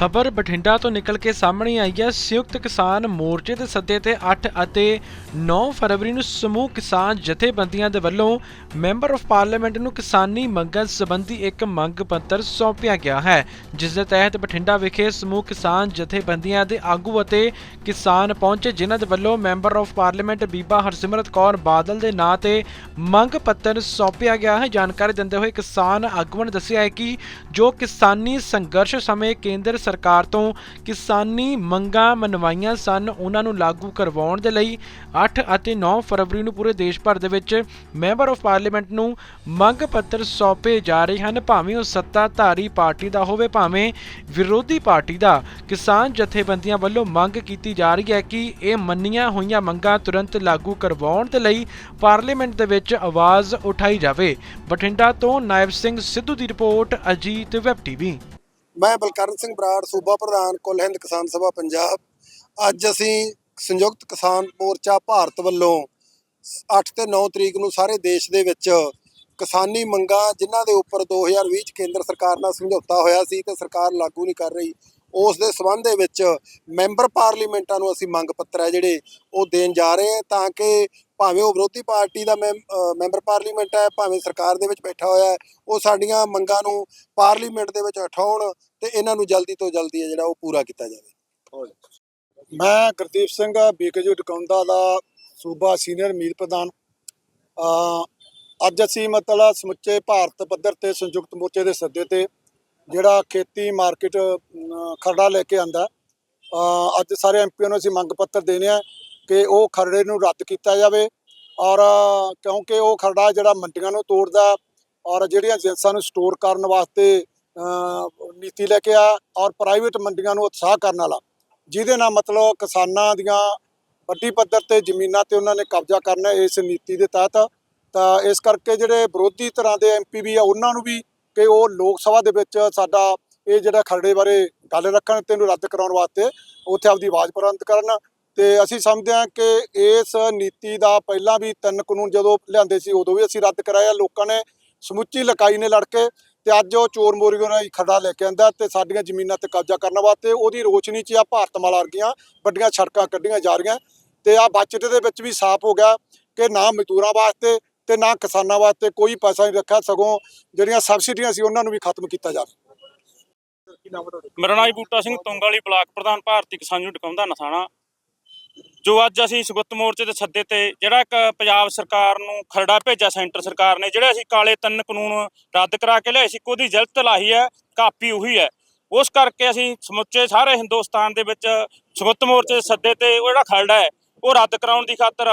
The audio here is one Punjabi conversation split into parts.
ਖਬਰ ਬਠਿੰਡਾ ਤੋਂ ਨਿਕਲ ਕੇ ਸਾਹਮਣੇ ਆਈ ਹੈ। ਸੰਯੁਕਤ ਕਿਸਾਨ ਮੋਰਚੇ ਦੇ ਸੱਦੇ ਤੇ 8 ਅਤੇ 9 ਫਰਵਰੀ ਨੂੰ ਸਮੂਹ ਕਿਸਾਨ ਜਥੇਬੰਦੀਆਂ ਦੇ ਵੱਲੋਂ ਮੈਂਬਰ ਆਫ ਪਾਰਲੀਮੈਂਟ ਨੂੰ ਕਿਸਾਨੀ ਮੰਗਾਂ ਸੰਬੰਧੀ ਇੱਕ ਮੰਗ ਪੱਤਰ ਸੌਂਪਿਆ ਗਿਆ ਹੈ। ਜਿਸ ਦੇ ਤਹਿਤ ਬਠਿੰਡਾ ਵਿਖੇ ਸਮੂਹ ਕਿਸਾਨ ਜਥੇਬੰਦੀਆਂ ਦੇ ਆਗੂ ਅਤੇ ਕਿਸਾਨ ਪਹੁੰਚੇ, ਜਿਨ੍ਹਾਂ ਦੇ ਵੱਲੋਂ ਮੈਂਬਰ ਆਫ ਪਾਰਲੀਮੈਂਟ ਬੀਬਾ ਹਰਸਿਮਰਤ ਕੌਰ ਬਾਦਲ ਦੇ ਨਾਂ ਤੇ ਮੰਗ ਪੱਤਰ ਸੌਂਪਿਆ ਗਿਆ ਹੈ। ਜਾਣਕਾਰੀ ਦਿੰਦੇ ਹੋਏ ਕਿਸਾਨ ਆਗੂਆਂ ਨੇ ਦੱਸਿਆ ਹੈ ਕਿ ਜੋ ਕਿਸਾਨੀ ਸੰਘਰਸ਼ ਸਮੇਂ ਕੇਂਦਰ ਸਰਕਾਰ ਤੋਂ ਕਿਸਾਨੀ ਮੰਗਾਂ ਮਨਵਾਈਆਂ ਸਨ। ਉਹਨਾਂ ਨੂੰ ਲਾਗੂ ਕਰਵਾਉਣ ਦੇ ਲਈ 8 ਅਤੇ 9 ਫਰਵਰੀ ਨੂੰ ਪੂਰੇ ਦੇਸ਼ ਭਰ ਦੇ ਵਿੱਚ ਮੈਂਬਰ ਆਫ ਪਾਰਲੀਮੈਂਟ ਨੂੰ ਮੰਗ ਪੱਤਰ ਸੌਂਪੇ ਜਾ ਰਹੇ ਹਨ। ਭਾਵੇਂ ਉਹ ਸੱਤਾਧਾਰੀ ਪਾਰਟੀ ਦਾ ਹੋਵੇ, ਭਾਵੇਂ ਵਿਰੋਧੀ ਪਾਰਟੀ ਦਾ, ਕਿਸਾਨ ਜਥੇਬੰਦੀਆਂ ਵੱਲੋਂ ਮੰਗ ਕੀਤੀ ਜਾ ਰਹੀ ਹੈ ਕਿ ਇਹ ਮੰਨੀਆਂ ਹੋਈਆਂ ਮੰਗਾਂ ਤੁਰੰਤ ਲਾਗੂ ਕਰਵਾਉਣ ਦੇ ਲਈ ਪਾਰਲੀਮੈਂਟ ਦੇ ਵਿੱਚ ਆਵਾਜ਼ ਉਠਾਈ ਜਾਵੇ। ਬਠਿੰਡਾ ਤੋਂ ਨਾਇਬ ਸਿੰਘ ਸਿੱਧੂ ਦੀ ਰਿਪੋਰਟ, ਅਜੀਤ ਵੈਬ ਟੀਵੀ। ਮੈਂ ਬਲਕਰਨ ਸਿੰਘ ਬਰਾੜ, ਸੂਬਾ ਪ੍ਰਧਾਨ ਕੁੱਲ ਹਿੰਦ ਕਿਸਾਨ ਸਭਾ, ਪੰਜਾਬ। ਅੱਜ ਅਸੀਂ ਸੰਯੁਕਤ ਕਿਸਾਨ ਮੋਰਚਾ ਭਾਰਤ ਵੱਲੋਂ 8 ਤੇ 9 ਤਰੀਕ ਨੂੰ ਸਾਰੇ ਦੇਸ਼ ਦੇ ਵਿੱਚ ਕਿਸਾਨੀ ਮੰਗਾਂ, ਜਿਨ੍ਹਾਂ ਦੇ ਉੱਪਰ 2020 ਚ ਕੇਂਦਰ ਸਰਕਾਰ ਨਾਲ ਸਮਝੌਤਾ ਹੋਇਆ ਸੀ ਤੇ ਸਰਕਾਰ ਲਾਗੂ ਨਹੀਂ ਕਰ ਰਹੀ, ਉਸ ਦੇ ਸਬੰਧ ਦੇ ਵਿੱਚ ਮੈਂਬਰ ਪਾਰਲੀਮੈਂਟਾਂ ਨੂੰ ਅਸੀਂ ਮੰਗ ਪੱਤਰ ਹੈ ਜਿਹੜੇ ਉਹ ਦੇਣ ਜਾ ਰਹੇ ਹਾਂ ਤਾਂ ਕਿ ਭਾਵੇਂ ਉਹ ਵਿਰੋਧੀ ਪਾਰਟੀ ਦਾ ਮੈਂਬ- ਮੈਂਬਰ ਪਾਰਲੀਮੈਂਟ ਹੈ, ਭਾਵੇਂ ਸਰਕਾਰ ਦੇ ਵਿੱਚ ਬੈਠਾ ਹੋਇਆ ਉਹ ਸਾਡੀਆਂ ਮੰਗਾਂ ਨੂੰ ਪਾਰਲੀਮੈਂਟ ਦੇ ਵਿੱਚ ਉਠਾਉਣ ਤੇ ਇਹਨਾਂ ਨੂੰ ਜਲਦੀ ਤੋਂ ਜਲਦੀ ਜਿਹੜਾ ਉਹ ਪੂਰਾ ਕੀਤਾ ਜਾਵੇ। ਮੈਂ ਗੁਰਦੀਪ ਸਿੰਘ ਬੀਕੇਯੂ ਡਕੌਂਦਾ ਦਾ ਸੂਬਾ ਸੀਨੀਅਰ ਮੀਤ ਪ੍ਰਧਾਨ। ਅੱਜ ਅਸੀਂ ਮਤਲਬ ਸਮੁੱਚੇ ਭਾਰਤ ਪੱਧਰ ਤੇ ਸੰਯੁਕਤ ਮੋਰਚੇ ਦੇ ਸੱਦੇ ਤੇ ਜਿਹੜਾ ਖੇਤੀ ਮਾਰਕੀਟ ਖਰੜਾ ਲੈ ਕੇ ਆਂਦਾ। ਅੱਜ ਸਾਰੇ ਐਮਪੀਆਂ ਨੂੰ ਅਸੀਂ ਮੰਗ ਪੱਤਰ ਦੇਣੇ ਆ ਕਿ ਉਹ ਖਰੜੇ ਨੂੰ ਰੱਦ ਕੀਤਾ ਜਾਵੇ ਔਰ ਕਿਉਂਕਿ ਉਹ ਖਰੜਾ ਜਿਹੜਾ ਮੰਡੀਆਂ ਨੂੰ ਤੋੜਦਾ ਔਰ ਜਿਹੜੀਆਂ ਏਜੰਸਾਂ ਨੂੰ ਸਟੋਰ ਕਰਨ ਵਾਸਤੇ ਨੀਤੀ ਲੈ ਕੇ ਆਇਆ ਔਰ ਪ੍ਰਾਈਵੇਟ ਮੰਡੀਆਂ ਨੂੰ ਉਤਸ਼ਾਹ ਕਰਨ ਵਾਲਾ। ਜਿਹਦੇ ਨਾਲ ਮਤਲਬ ਕਿਸਾਨਾਂ ਦੀਆਂ ਵੱਡੀ ਪੱਧਰ ਤੇ ਜ਼ਮੀਨਾਂ ਤੇ ਉਹਨਾਂ ਨੇ ਕਬਜ਼ਾ ਕਰਨਾ ਇਸ ਨੀਤੀ ਦੇ ਤਹਿਤ। ਤਾਂ ਇਸ ਕਰਕੇ ਜਿਹੜੇ ਵਿਰੋਧੀ ਤਰ੍ਹਾਂ ਦੇ ਐਮਪੀ ਵੀ ਆ, ਉਹਨਾਂ ਨੂੰ ਵੀ ਕਿ ਉਹ ਲੋਕ ਸਭਾ ਦੇ ਵਿੱਚ ਸਾਡਾ ਇਹ ਜਿਹੜਾ ਖਰੜੇ ਬਾਰੇ ਗੱਲ ਰੱਖਣ ਤੇ ਇਹਨੂੰ ਰੱਦ ਕਰਾਉਣ ਵਾਸਤੇ ਉੱਥੇ ਆਪਦੀ ਆਵਾਜ਼ ਬੁਲੰਦ ਕਰਨ। ਤੇ ਅਸੀਂ ਸਮਝਦੇ ਹਾਂ ਕਿ ਇਸ ਨੀਤੀ ਦਾ ਪਹਿਲਾਂ ਵੀ ਤਿੰਨ ਕਾਨੂੰਨ ਜਦੋਂ ਲਿਆਂਦੇ ਸੀ, ਉਦੋਂ ਵੀ ਅਸੀਂ ਰੱਦ ਕਰਾਇਆ ਲੋਕਾਂ ਨੇ ਸਮੁੱਚੀ ਲਕਾਈ ਨੇ ਲੜ ਕੇ ਤੇ ਅੱਜ ਉਹ ਚੋਰ ਮੋਰੀਆਂ ਨਾਲ ਖੜਾ ਲੈ ਕੇ ਆਂਦਾ ਤੇ ਸਾਡੀਆਂ ਜ਼ਮੀਨਾਂ ਤੇ ਕਬਜ਼ਾ ਕਰਨ ਵਾਸਤੇ ਉਹਦੀ ਰੋਸ਼ਨੀ 'ਚ ਆ ਭਾਰਤਮਾਲਾ ਵਰਗੀਆਂ ਵੱਡੀਆਂ ਸੜਕਾਂ ਕੱਢੀਆਂ ਜਾ ਰਹੀਆਂ। ਤੇ ਆ ਬਜਟ ਦੇ ਵਿੱਚ ਵੀ ਸਾਫ਼ ਹੋ ਗਿਆ ਕਿ ਨਾ ਮਜ਼ਦੂਰਾਂ ਵਾਸਤੇ ਤੇ ਨਾ ਕਿਸਾਨਾਂ ਵਾਸਤੇ ਕੋਈ ਪੈਸਾ ਨਹੀਂ ਰੱਖਿਆ, ਸਗੋਂ ਜਿਹੜੀਆਂ ਸਬਸਿਡੀਆਂ ਸੀ ਉਹਨਾਂ ਨੂੰ ਵੀ ਖਤਮ ਕੀਤਾ ਜਾਵੇ ਮੇਰਾ ਨਾਮ ਬੂਟਾ ਸਿੰਘ, ਤੁੰਗ ਵਾਲੀ ਬਲਾਕ ਪ੍ਰਧਾਨ, ਭਾਰਤੀ ਕਿਸਾਨ ਯੂਨੀਅਨ ਟਿਕਾਉਂਦਾ ਨਥਾਣਾ। ਜੋ ਅੱਜ ਅਸੀਂ ਸਗੁੱਤ ਮੋਰਚੇ ਦੇ ਸੱਦੇ ਤੇ ਜਿਹੜਾ ਇੱਕ ਪੰਜਾਬ ਸਰਕਾਰ ਨੂੰ ਖਰੜਾ ਭੇਜਿਆ ਸੈਂਟਰ ਸਰਕਾਰ ਨੇ, ਜਿਹੜੇ ਅਸੀਂ ਕਾਲੇ ਤਿੰਨ ਕਾਨੂੰਨ ਰੱਦ ਕਰਾ ਕੇ ਲਿਆਏ ਸੀ ਉਹਦੀ ਜਲਤ ਲਾਹੀ ਹੈ, ਕਾਪੀ ਉਹੀ ਹੈ। ਉਸ ਕਰਕੇ ਅਸੀਂ ਸਮੁੱਚੇ ਸਾਰੇ ਹਿੰਦੁਸਤਾਨ ਦੇ ਵਿੱਚ ਸਗੁੱਤ ਮੋਰਚੇ ਦੇ ਸੱਦੇ ਤੇ ਉਹ ਜਿਹੜਾ ਖਰੜਾ ਹੈ, ਉਹ ਰੱਦ ਕਰਾਉਣ ਦੀ ਖਾਤਰ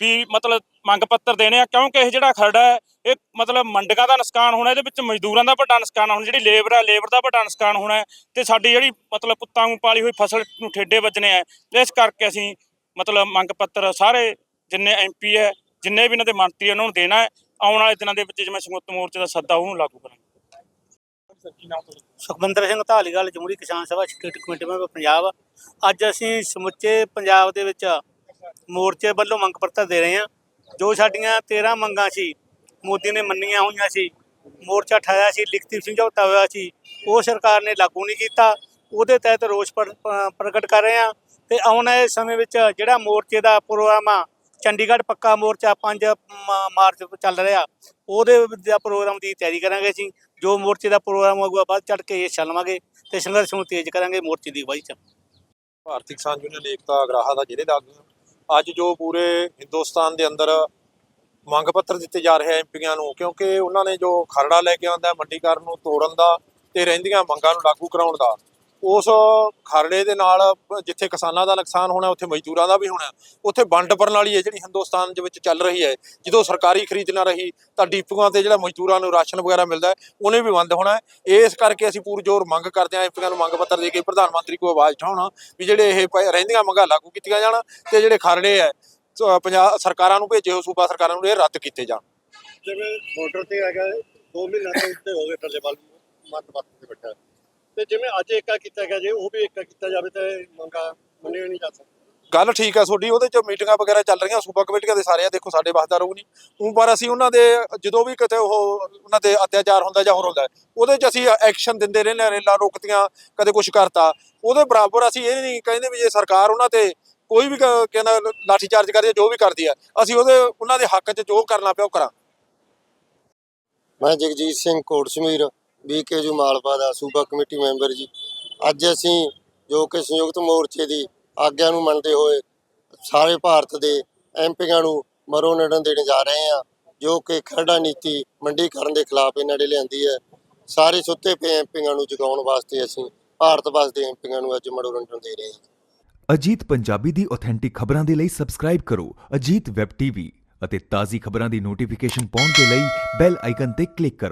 ਵੀ ਮਤਲਬ ਮੰਗ ਪੱਤਰ ਦੇਣੇ ਆ, ਕਿਉਂਕਿ ਇਹ ਜਿਹੜਾ ਖਰੜਾ ਹੈ, ਇਹ ਮਤਲਬ ਮੰਡੀਆਂ ਦਾ ਨੁਕਸਾਨ ਹੋਣਾ, ਇਹਦੇ ਵਿੱਚ ਮਜ਼ਦੂਰਾਂ ਦਾ ਵੱਡਾ ਨੁਕਸਾਨ ਹੋਣਾ ਜਿਹੜੀ ਲੇਬਰ ਹੈ ਲੇਬਰ ਦਾ ਵੱਡਾ ਨੁਕਸਾਨ ਹੋਣਾ ਹੈ ਤੇ ਸਾਡੀ ਜਿਹੜੀ ਮਤਲਬ ਪੁੱਤਾਂ ਨੂੰ ਪਾਲੀ ਹੋਈ ਫਸਲ ਨੂੰ ਠੇਡੇ ਵੱਜਣੇ ਆ। ਇਸ ਕਰਕੇ ਅਸੀਂ ਮਤਲਬ ਮੰਗ ਪੱਤਰ ਸਾਰੇ ਜਿੰਨੇ ਐਮਪੀ ਹੈ, ਜਿੰਨੇ ਵੀ ਇਹਨਾਂ ਦੇ ਮੰਤਰੀ ਉਹਨਾਂ ਨੂੰ ਦੇਣਾ ਹੈ। ਆਉਣ ਵਾਲੇ ਦਿਨਾਂ ਦੇ ਵਿੱਚ ਜਿਵੇਂ ਸੰਯੁਕਤ ਮੋਰਚੇ ਦਾ ਸੱਦਾ ਉਹਨੂੰ ਲਾਗੂ ਕਰਾਂਗੇ। Sukhwinder Singh Dhaliwal Jamhuri Kisan Sabha, state committee member, Punjab. ਅੱਜ ਅਸੀਂ ਸਮੁੱਚੇ ਪੰਜਾਬ ਦੇ ਵਿੱਚ ਮੋਰਚੇ ਵੱਲੋਂ ਮੰਗ ਪੱਤਰ ਦੇ ਰਹੇ ਹਾਂ। ਜੋ ਸਾਡੀਆਂ 13 ਮੰਗਾਂ ਸੀ, ਮੋਦੀ ਨੇ ਮੰਨੀਆਂ ਹੋਈਆਂ ਸੀ, ਮੋਰਚਾ ਠਾਇਆ ਸੀ, ਲਿਖਤੀ ਸਮਝੌਤਾ ਹੋਇਆ ਸੀ, ਉਹ ਸਰਕਾਰ ਨੇ ਲਾਗੂ ਨਹੀਂ ਕੀਤਾ। ਉਹਦੇ ਤਹਿਤ ਰੋਸ ਪ੍ਰਗਟ ਕਰ ਰਹੇ ਹਾਂ ਤੇ ਆਉਣ ਵਾਲੇ ਸਮੇਂ ਵਿੱਚ ਜਿਹੜਾ ਮੋਰਚੇ ਦਾ ਪ੍ਰੋਗਰਾਮ ਆ, ਚੰਡੀਗੜ੍ਹ ਪੱਕਾ ਮੋਰਚਾ 5 ਮਾਰਚ ਤੋਂ ਚੱਲ ਰਿਹਾ, ਉਹਦੇ ਦਾ ਪ੍ਰੋਗਰਾਮ ਦੀ ਤਿਆਰੀ ਕਰਾਂਗੇ ਅਸੀਂ। ਜੋ ਮੋਰਚੇ ਦਾ ਪ੍ਰੋਗਰਾਮ ਹੋਊਗਾ, ਵੱਧ ਚੜ ਕੇ ਹਿੱਸਾ ਲਵਾਂਗੇ ਤੇ ਸੰਘਰਸ਼ ਨੂੰ ਤੇਜ਼ ਕਰਾਂਗੇ ਮੋਰਚੇ ਦੀ ਅਗਵਾਈ ਚ। ਭਾਰਤੀ ਕਿਸਾਨ ਯੂਨੀਅਨ ਏਕਤਾ ਅਗਰਾਹਾ ਦਾ ਜ਼ਿਲ੍ਹੇ ਦਾ ਅੱਜ ਜੋ ਪੂਰੇ ਹਿੰਦੁਸਤਾਨ ਦੇ ਅੰਦਰ ਮੰਗ ਪੱਤਰ ਦਿੱਤੇ ਜਾ ਰਹੇ ਆ ਐਮਪੀਆਂ ਨੂੰ, ਕਿਉਂਕਿ ਉਹਨਾਂ ਨੇ ਜੋ ਖਰੜਾ ਲੈ ਕੇ ਆਉਂਦਾ ਮੰਡੀਕਰਨ ਨੂੰ ਤੋੜਨ ਦਾ ਤੇ ਰਹਿੰਦੀਆਂ ਮੰਗਾਂ ਨੂੰ ਲਾਗੂ ਕਰਾਉਣ ਦਾ ਉਸ ਖਰੜੇ ਦੇ ਨਾਲ ਜਿੱਥੇ ਕਿਸਾਨਾਂ ਦਾ ਨੁਕਸਾਨ ਹੋਣਾ, ਉੱਥੇ ਮਜ਼ਦੂਰਾਂ ਦਾ ਵੀ ਹੋਣਾ, ਉੱਥੇ ਵੰਡ ਪ੍ਰਣਾਲੀ ਹੈ ਜਿਹੜੀ ਹਿੰਦੁਸਤਾਨ ਦੇ ਵਿੱਚ ਚੱਲ ਰਹੀ ਹੈ, ਜਦੋਂ ਸਰਕਾਰੀ ਖਰੀਦ ਨਾ ਰਹੀ, ਤਾਂ ਡੀਪੂਆਂ ਤੇ ਜਿਹੜਾ ਮਜ਼ਦੂਰਾਂ ਨੂੰ ਰਾਸ਼ਨ ਵਗੈਰਾ ਮਿਲਦਾ ਉਹਨੇ ਵੀ ਬੰਦ ਹੋਣਾ ਇਸ ਕਰਕੇ ਅਸੀਂ ਪੂਰ ਜ਼ੋਰ ਮੰਗ ਕਰਦੇ ਹਾਂ ਐਮਪੀਆਂ ਨੂੰ ਮੰਗ ਪੱਤਰ ਦੇ ਕੇ ਪ੍ਰਧਾਨ ਮੰਤਰੀ ਕੋਲ ਆਵਾਜ਼ ਉਠਾਉਣਾ, ਵੀ ਜਿਹੜੇ ਇਹ ਰਹਿੰਦੀਆਂ ਮੰਗਾਂ ਲਾਗੂ ਕੀਤੀਆਂ ਜਾਣ ਤੇ ਜਿਹੜੇ ਖਰੜੇ ਹੈ, ਸ- ਪੰਜਾਬ ਸਰਕਾਰਾਂ ਨੂੰ ਭੇਜੇ ਹੋ ਸੂਬਾ ਸਰਕਾਰਾਂ ਨੂੰ ਇਹ ਰੱਦ ਕੀਤੇ ਜਾਣ। ਜਿਵੇਂ ਬਾਰਡਰ ਤੇ ਹੈਗਾ 2 ਮਹੀਨੇ ਤੋਂ ਉੱਤੇ ਹੋ ਗਏ ਟੱਲੇਵਾਲ ਮਤ ਮਤ ਤੇ ਬੈਠਾ। ਤੇ ਜਿਵੇਂ ਅੱਜ ਏਕਾ ਕੀਤਾ ਗਿਆ ਜੇ ਉਹ ਵੀ ਏਕਾ ਕੀਤਾ ਜਾਵੇ ਤੇ ਮੰਗਾ ਮੰਨਿਆ ਨਹੀਂ ਜਾ ਸਕਦਾ। ਗੱਲ ਠੀਕ ਆ ਤੁਹਾਡੀ ਉਹਦੇ ਚ ਮੀਟਿੰਗਾਂ ਵਗੈਰਾ ਚੱਲ ਰਹੀਆਂ ਸੂਬਾ ਕਮੇਟੀਆਂ ਦੇ ਸਾਰੇ ਆ ਦੇਖੋ ਸਾਡੇ ਵਾਸਤਾ ਰਹੂ ਨਹੀਂ। ਉਹ ਪਰ ਅਸੀਂ ਉਹਨਾਂ ਦੇ ਜਦੋਂ ਵੀ ਕਿਤੇ ਉਹ ਉਹਨਾਂ ਤੇ ਅਤਿਆਚਾਰ ਹੁੰਦਾ ਜਾਂ ਹੋਰ ਹੁੰਦਾ ਉਹਦੇ ਚ ਅਸੀਂ ਐਕਸ਼ਨ ਦਿੰਦੇ ਰਹਿੰਦੇ ਹਾਂ ਰੇਲਾਂ ਰੋਕਤੀਆਂ ਕਦੇ ਕੁਝ ਕਰਤਾ। ਉਹਦੇ ਬਰਾਬਰ ਅਸੀਂ ਇਹ ਨਹੀਂ ਕਹਿੰਦੇ ਵੀ ਜੇ ਸਰਕਾਰ ਉਹਨਾਂ ਤੇ ਕੋਈ ਵੀ ਕਹਿੰਦਾ ਲਾਠੀ ਚਾਰਜ ਕਰਦੀ ਹੈ ਜੋ ਵੀ ਕਰਦੀ ਹੈ ਅਸੀਂ ਉਹਦੇ ਉਹਨਾਂ ਦੇ ਹੱਕ 'ਚ ਜੋ ਕਰਨਾ ਪਿਆ ਉਹ ਕਰਾਂ ਮੈਂ ਜਗਜੀਤ ਸਿੰਘ ਕੋਟਸ਼ਮੀਰ ਜੂ ਮਾਲਵਾ ਦਾ ਸੂਬਾ ਕਮੇਟੀ ਮੈਂਬਰ ਜੀ। ਅੱਜ ਅਸੀਂ ਜੋ ਕਿ ਸੰਯੁਕਤ ਮੋਰਚੇ ਦੀ ਆਗਿਆ ਨੂੰ ਮੰਨਦੇ ਹੋਏ ਸਾਰੇ ਭਾਰਤ ਦੇ ਐਮਪੀਆਂ ਨੂੰ ਮਰੋ ਨੜਨ ਦੇਣ ਜਾ ਰਹੇ ਹਾਂ, ਜੋ ਕਿ ਖਰੜਾ ਨੀਤੀ ਮੰਡੀਕਰਨ ਦੇ ਖਿਲਾਫ ਇਹਨਾਂ ਨੇ ਲਿਆਂਦੀ ਹੈ। ਸਾਰੇ ਸੁੱਤੇ ਪਏ ਐਮਪੀਆਂ ਨੂੰ ਜਗਾਉਣ ਵਾਸਤੇ ਅਸੀਂ ਭਾਰਤ ਵਾਸ ਦੇ ਐਮਪੀਆਂ ਨੂੰ ਅੱਜ ਮਨੋਰੰਜਨ ਦੇ ਰਹੇ ਹਾਂ। ਅਜੀਤ ਪੰਜਾਬੀ ਦੀ ਆਥੈਂਟਿਕ ਖਬਰਾਂ ਦੇ ਲਈ ਸਬਸਕ੍ਰਾਈਬ ਕਰੋ ਅਜੀਤ ਵੈਬ ਟੀਵੀ ਅਤੇ ਤਾਜ਼ੀ ਖਬਰਾਂ ਦੀ ਨੋਟੀਫਿਕੇਸ਼ਨ ਪਾਉਣ ਦੇ ਲਈ ਬੈਲ ਆਈਕਨ ਤੇ ਕਲਿੱਕ ਕਰੋ।